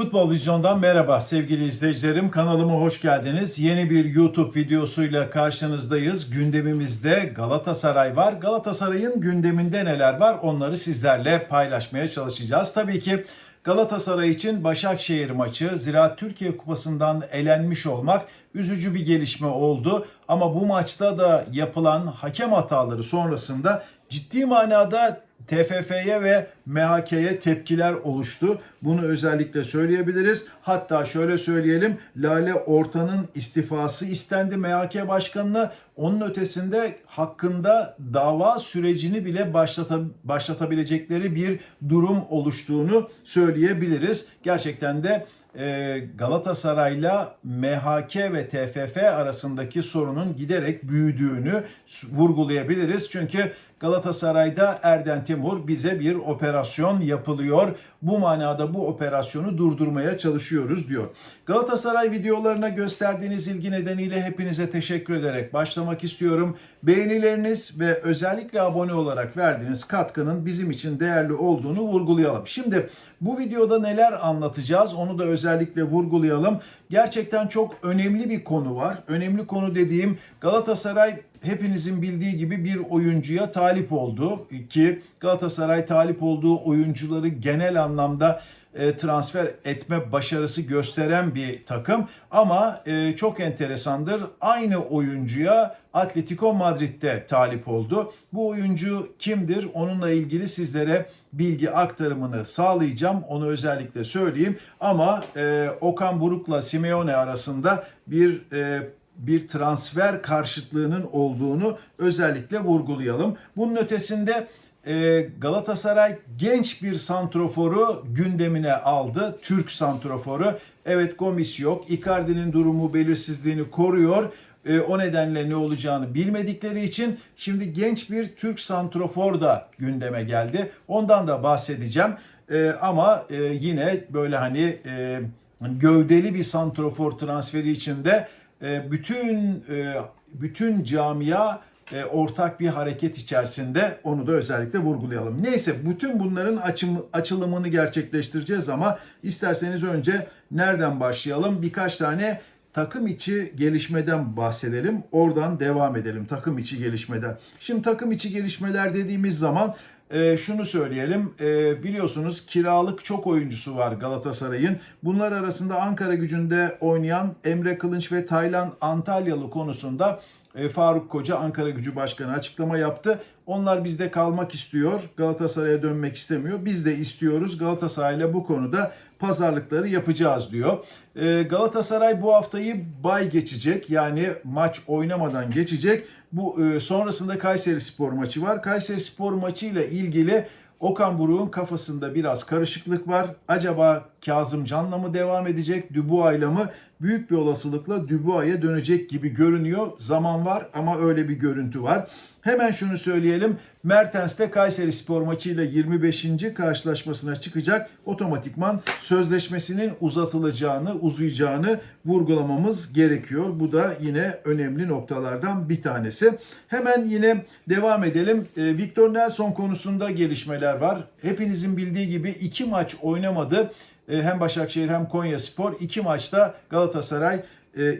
Futbol Vizyon'dan merhaba sevgili izleyicilerim. Kanalıma hoş geldiniz. Yeni bir YouTube videosuyla karşınızdayız. Gündemimizde Galatasaray var. Galatasaray'ın gündeminde neler var onları sizlerle paylaşmaya çalışacağız. Tabii ki Galatasaray için Başakşehir maçı Ziraat Türkiye Kupası'ndan elenmiş olmak üzücü bir gelişme oldu. Ama bu maçta da yapılan hakem hataları sonrasında ciddi manada TFF'ye ve MHK'ye tepkiler oluştu. Bunu özellikle söyleyebiliriz. Hatta şöyle söyleyelim. Lale Orta'nın istifası istendi MHK Başkanı'na. Onun ötesinde hakkında dava sürecini bile başlata, başlatabilecekleri bir durum oluştuğunu söyleyebiliriz. Gerçekten de e, Galatasaray'la MHK ve TFF arasındaki sorunun giderek büyüdüğünü vurgulayabiliriz. Çünkü Galatasaray'da Erden Timur bize bir operasyon yapılıyor. Bu manada bu operasyonu durdurmaya çalışıyoruz diyor. Galatasaray videolarına gösterdiğiniz ilgi nedeniyle hepinize teşekkür ederek başlamak istiyorum. Beğenileriniz ve özellikle abone olarak verdiğiniz katkının bizim için değerli olduğunu vurgulayalım. Şimdi bu videoda neler anlatacağız onu da özellikle vurgulayalım. Gerçekten çok önemli bir konu var. Önemli konu dediğim Galatasaray hepinizin bildiği gibi bir oyuncuya talip oldu ki Galatasaray talip olduğu oyuncuları genel anlamda e, transfer etme başarısı gösteren bir takım ama e, çok enteresandır aynı oyuncuya Atletico Madrid'de talip oldu. Bu oyuncu kimdir? Onunla ilgili sizlere bilgi aktarımını sağlayacağım. Onu özellikle söyleyeyim. Ama e, Okan Buruk'la Simeone arasında bir e, bir transfer karşıtlığının olduğunu özellikle vurgulayalım. Bunun ötesinde e, Galatasaray genç bir santroforu gündemine aldı. Türk santroforu. Evet Gomis yok. Icardi'nin durumu belirsizliğini koruyor. E, o nedenle ne olacağını bilmedikleri için şimdi genç bir Türk santrofor da gündeme geldi. Ondan da bahsedeceğim. E, ama yine böyle hani gövdeli bir santrofor transferi içinde bütün bütün camia e, ortak bir hareket içerisinde onu da özellikle vurgulayalım. Neyse bütün bunların açım, açılımını gerçekleştireceğiz ama isterseniz önce nereden başlayalım? Birkaç tane takım içi gelişmeden bahsedelim. Oradan devam edelim takım içi gelişmeden. Şimdi takım içi gelişmeler dediğimiz zaman e, şunu söyleyelim. E, biliyorsunuz kiralık çok oyuncusu var Galatasaray'ın. Bunlar arasında Ankara gücünde oynayan Emre Kılınç ve Taylan Antalyalı konusunda Faruk Koca Ankara Gücü Başkanı açıklama yaptı. Onlar bizde kalmak istiyor. Galatasaray'a dönmek istemiyor. Biz de istiyoruz. Galatasaray'la bu konuda pazarlıkları yapacağız diyor. E, Galatasaray bu haftayı bay geçecek. Yani maç oynamadan geçecek. Bu e, sonrasında Kayseri Spor maçı var. Kayseri Spor maçı ile ilgili Okan Buruk'un kafasında biraz karışıklık var. Acaba Kazım Can'la mı devam edecek, Dubuay'la mı? Büyük bir olasılıkla Dubuay'a dönecek gibi görünüyor. Zaman var ama öyle bir görüntü var. Hemen şunu söyleyelim. Mertens de Kayseri Spor maçıyla 25. karşılaşmasına çıkacak. Otomatikman sözleşmesinin uzatılacağını, uzayacağını vurgulamamız gerekiyor. Bu da yine önemli noktalardan bir tanesi. Hemen yine devam edelim. Ee, Victor Nelson konusunda gelişmeler var. Hepinizin bildiği gibi iki maç oynamadı. Ee, hem Başakşehir hem Konya Spor iki maçta Galatasaray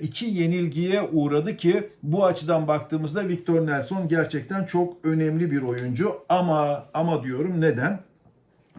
iki yenilgiye uğradı ki bu açıdan baktığımızda Victor Nelson gerçekten çok önemli bir oyuncu ama ama diyorum neden?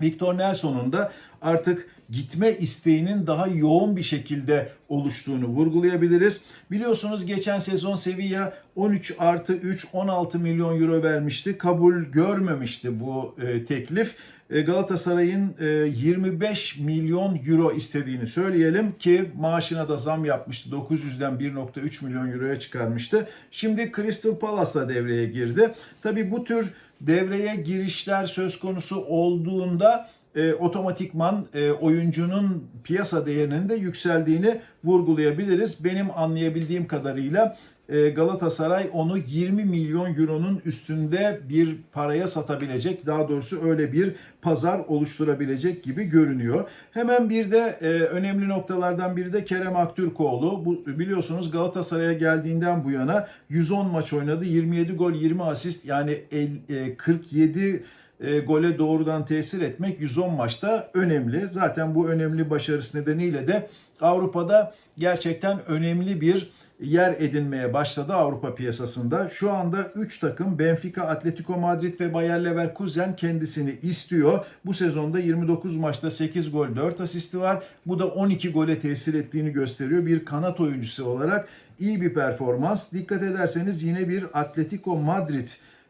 Victor Nelson'un da artık gitme isteğinin daha yoğun bir şekilde oluştuğunu vurgulayabiliriz. Biliyorsunuz geçen sezon Sevilla 13 artı 3 16 milyon euro vermişti. Kabul görmemişti bu e, teklif. E, Galatasaray'ın 25 e, milyon euro istediğini söyleyelim ki maaşına da zam yapmıştı. 900'den 1.3 milyon euroya çıkarmıştı. Şimdi Crystal Palace da devreye girdi. Tabi bu tür devreye girişler söz konusu olduğunda e, otomatikman e, oyuncunun piyasa değerinin de yükseldiğini vurgulayabiliriz. Benim anlayabildiğim kadarıyla e, Galatasaray onu 20 milyon euronun üstünde bir paraya satabilecek. Daha doğrusu öyle bir pazar oluşturabilecek gibi görünüyor. Hemen bir de e, önemli noktalardan biri de Kerem Aktürkoğlu. Bu biliyorsunuz Galatasaray'a geldiğinden bu yana 110 maç oynadı. 27 gol, 20 asist yani el, e, 47 e, gole doğrudan tesir etmek 110 maçta önemli. Zaten bu önemli başarısı nedeniyle de Avrupa'da gerçekten önemli bir yer edinmeye başladı Avrupa piyasasında. Şu anda 3 takım Benfica, Atletico Madrid ve Bayer Leverkusen kendisini istiyor. Bu sezonda 29 maçta 8 gol 4 asisti var. Bu da 12 gole tesir ettiğini gösteriyor. Bir kanat oyuncusu olarak iyi bir performans. Dikkat ederseniz yine bir Atletico Madrid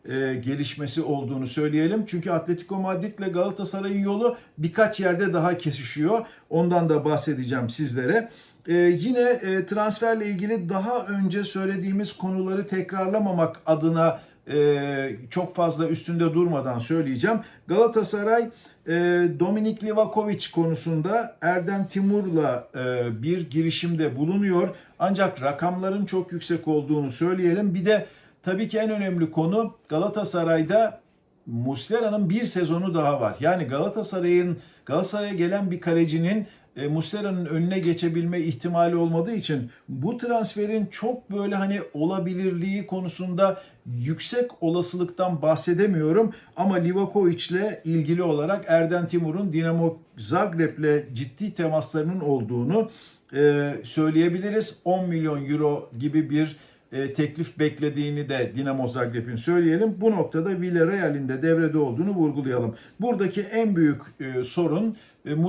e, gelişmesi olduğunu söyleyelim. Çünkü Atletico Madrid ile Galatasaray'ın yolu birkaç yerde daha kesişiyor. Ondan da bahsedeceğim sizlere. Ee, yine e, transferle ilgili daha önce söylediğimiz konuları tekrarlamamak adına e, çok fazla üstünde durmadan söyleyeceğim. Galatasaray e, Dominik Livakovic konusunda Erden Timur'la e, bir girişimde bulunuyor. Ancak rakamların çok yüksek olduğunu söyleyelim. Bir de tabii ki en önemli konu Galatasaray'da Muslera'nın bir sezonu daha var. Yani Galatasaray'ın Galatasaray'a gelen bir kalecinin e, Muslera'nın önüne geçebilme ihtimali olmadığı için bu transferin çok böyle hani olabilirliği konusunda yüksek olasılıktan bahsedemiyorum ama Livakovic ile ilgili olarak Erden Timur'un Dinamo Zagreb'le ciddi temaslarının olduğunu e, söyleyebiliriz. 10 milyon euro gibi bir e, teklif beklediğini de Dinamo Zagreb'in söyleyelim. Bu noktada Villarreal'in de devrede olduğunu vurgulayalım. Buradaki en büyük e, sorun e,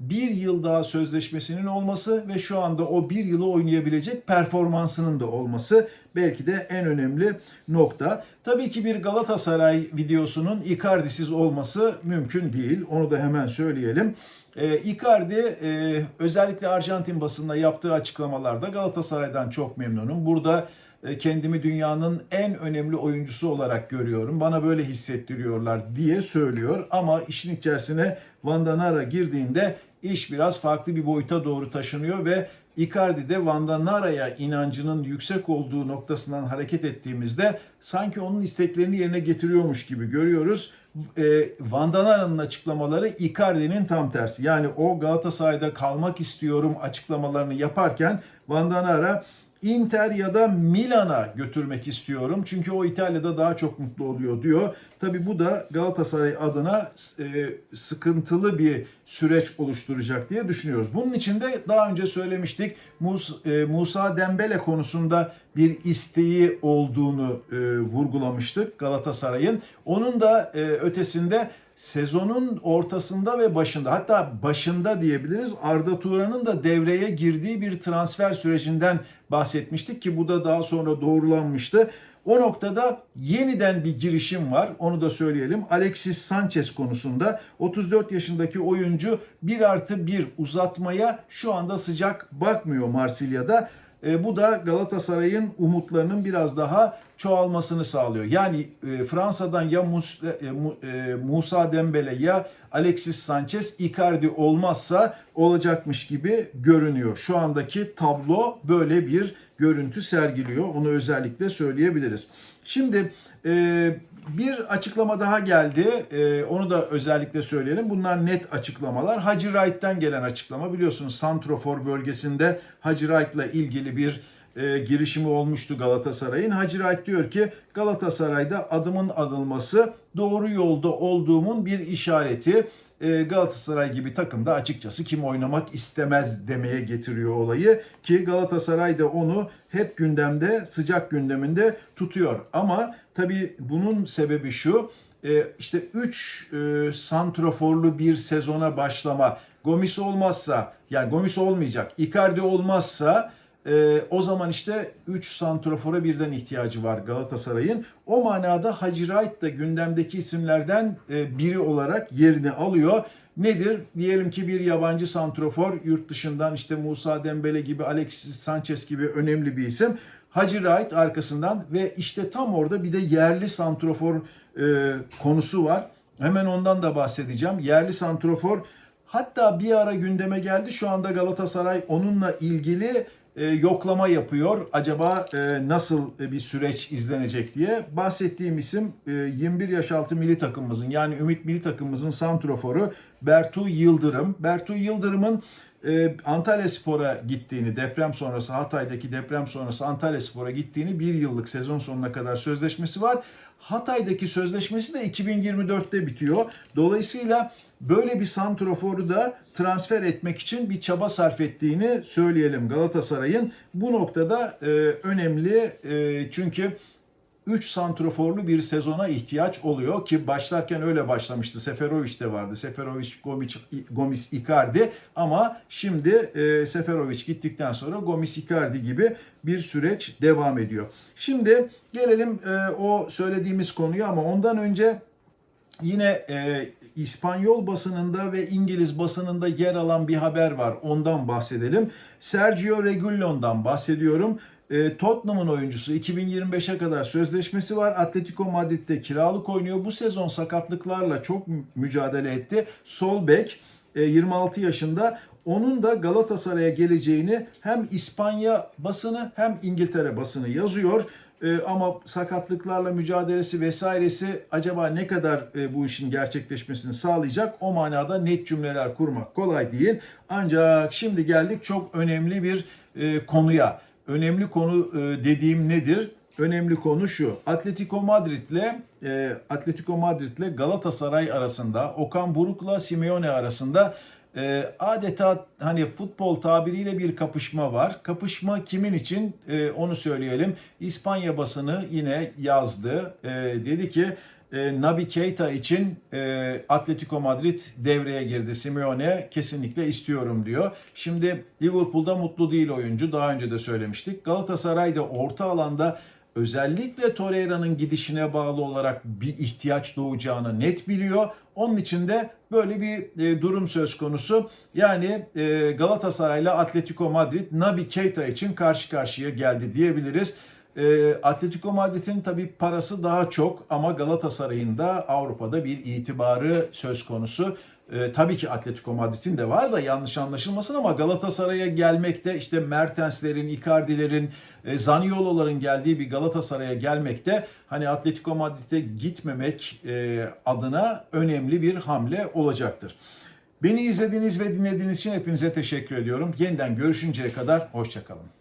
bir yıl daha sözleşmesinin olması ve şu anda o bir yılı oynayabilecek performansının da olması belki de en önemli nokta. Tabii ki bir Galatasaray videosunun Icardi'siz olması mümkün değil. Onu da hemen söyleyelim. E, Icardi e, özellikle Arjantin basında yaptığı açıklamalarda Galatasaray'dan çok memnunum. Burada e, kendimi dünyanın en önemli oyuncusu olarak görüyorum. Bana böyle hissettiriyorlar diye söylüyor. Ama işin içerisine Vandanara girdiğinde iş biraz farklı bir boyuta doğru taşınıyor ve Icardi'de Vandanara'ya inancının yüksek olduğu noktasından hareket ettiğimizde sanki onun isteklerini yerine getiriyormuş gibi görüyoruz. E, Vandanara'nın açıklamaları Icardi'nin tam tersi. Yani o Galatasaray'da kalmak istiyorum açıklamalarını yaparken Vandanara Inter ya da Milan'a götürmek istiyorum. Çünkü o İtalya'da daha çok mutlu oluyor diyor. Tabi bu da Galatasaray adına e, sıkıntılı bir süreç oluşturacak diye düşünüyoruz. Bunun için de daha önce söylemiştik Musa, e, Musa Dembele konusunda bir isteği olduğunu e, vurgulamıştık Galatasaray'ın. Onun da e, ötesinde sezonun ortasında ve başında hatta başında diyebiliriz Arda Turan'ın da devreye girdiği bir transfer sürecinden bahsetmiştik ki bu da daha sonra doğrulanmıştı. O noktada yeniden bir girişim var. Onu da söyleyelim. Alexis Sanchez konusunda 34 yaşındaki oyuncu 1 artı 1 uzatmaya şu anda sıcak bakmıyor Marsilya'da. E, bu da Galatasaray'ın umutlarının biraz daha çoğalmasını sağlıyor. Yani e, Fransa'dan ya Mus, e, Mu, e, Musa Dembele ya Alexis Sanchez Icardi olmazsa olacakmış gibi görünüyor. Şu andaki tablo böyle bir görüntü sergiliyor. Onu özellikle söyleyebiliriz. Şimdi e, bir açıklama daha geldi. E, onu da özellikle söyleyelim. Bunlar net açıklamalar. Hacı Wright'ten gelen açıklama. Biliyorsunuz Santrofor bölgesinde Hacı Wright'la ilgili bir e, girişimi olmuştu Galatasaray'ın. Hacı Wright diyor ki Galatasaray'da adımın adılması doğru yolda olduğumun bir işareti. E, Galatasaray gibi takımda açıkçası kim oynamak istemez demeye getiriyor olayı ki Galatasaray da onu hep gündemde sıcak gündeminde tutuyor. Ama tabii bunun sebebi şu e, işte 3 e, santroforlu bir sezona başlama Gomis olmazsa yani Gomis olmayacak Icardi olmazsa e, o zaman işte 3 santrafora birden ihtiyacı var Galatasaray'ın. O manada Hacı Wright da gündemdeki isimlerden e, biri olarak yerini alıyor. Nedir? Diyelim ki bir yabancı santrofor yurt dışından işte Musa Dembele gibi Alexis Sanchez gibi önemli bir isim. Hacı Wright arkasından ve işte tam orada bir de yerli santrofor e, konusu var. Hemen ondan da bahsedeceğim. Yerli santrofor hatta bir ara gündeme geldi. Şu anda Galatasaray onunla ilgili e, yoklama yapıyor. Acaba e, nasıl bir süreç izlenecek diye. Bahsettiğim isim e, 21 yaş altı milli takımımızın yani Ümit milli takımımızın santroforu Bertu Yıldırım. Bertu Yıldırım'ın e, Antalya Spor'a gittiğini, deprem sonrası Hatay'daki deprem sonrası Antalya Spor'a gittiğini bir yıllık sezon sonuna kadar sözleşmesi var. Hatay'daki sözleşmesi de 2024'te bitiyor. Dolayısıyla böyle bir santroforu da transfer etmek için bir çaba sarf ettiğini söyleyelim Galatasaray'ın. Bu noktada e, önemli e, çünkü 3 santroforlu bir sezona ihtiyaç oluyor ki başlarken öyle başlamıştı. Seferovic de vardı. Seferovic, Gomis, Gomis Icardi ama şimdi e, Seferovic gittikten sonra Gomis Icardi gibi bir süreç devam ediyor. Şimdi gelelim e, o söylediğimiz konuya ama ondan önce Yine e, İspanyol basınında ve İngiliz basınında yer alan bir haber var. Ondan bahsedelim. Sergio Reguilon'dan bahsediyorum. E, Tottenham'ın oyuncusu 2025'e kadar sözleşmesi var. Atletico Madrid'de kiralık oynuyor. Bu sezon sakatlıklarla çok mücadele etti. Sol bek e, 26 yaşında. Onun da Galatasaray'a geleceğini hem İspanya basını hem İngiltere basını yazıyor. Ee, ama sakatlıklarla mücadelesi vesairesi acaba ne kadar e, bu işin gerçekleşmesini sağlayacak? O manada net cümleler kurmak kolay değil. Ancak şimdi geldik çok önemli bir e, konuya. Önemli konu e, dediğim nedir? Önemli konu şu. Atletico Madrid'le e, Atletico Madrid'le Galatasaray arasında, Okan Buruk'la Simeone arasında e, adeta hani futbol tabiriyle bir kapışma var. Kapışma kimin için e, onu söyleyelim. İspanya basını yine yazdı. Dedi ki e, Nabi Keita için e, Atletico Madrid devreye girdi. Simeone kesinlikle istiyorum diyor. Şimdi Liverpool'da mutlu değil oyuncu. Daha önce de söylemiştik. Galatasaray'da orta alanda özellikle Torreira'nın gidişine bağlı olarak bir ihtiyaç doğacağını net biliyor. Onun için de böyle bir e, durum söz konusu. Yani e, Galatasaray'la Atletico Madrid Nabi Keita için karşı karşıya geldi diyebiliriz. E, Atletico Madrid'in tabii parası daha çok ama Galatasaray'ın da Avrupa'da bir itibarı söz konusu. E, tabii ki Atletico Madrid'in de var da yanlış anlaşılmasın ama Galatasaray'a gelmekte işte Mertens'lerin, Icardi'lerin, e, Zaniolo'ların geldiği bir Galatasaray'a gelmekte hani Atletico Madrid'e gitmemek e, adına önemli bir hamle olacaktır. Beni izlediğiniz ve dinlediğiniz için hepinize teşekkür ediyorum. Yeniden görüşünceye kadar hoşçakalın.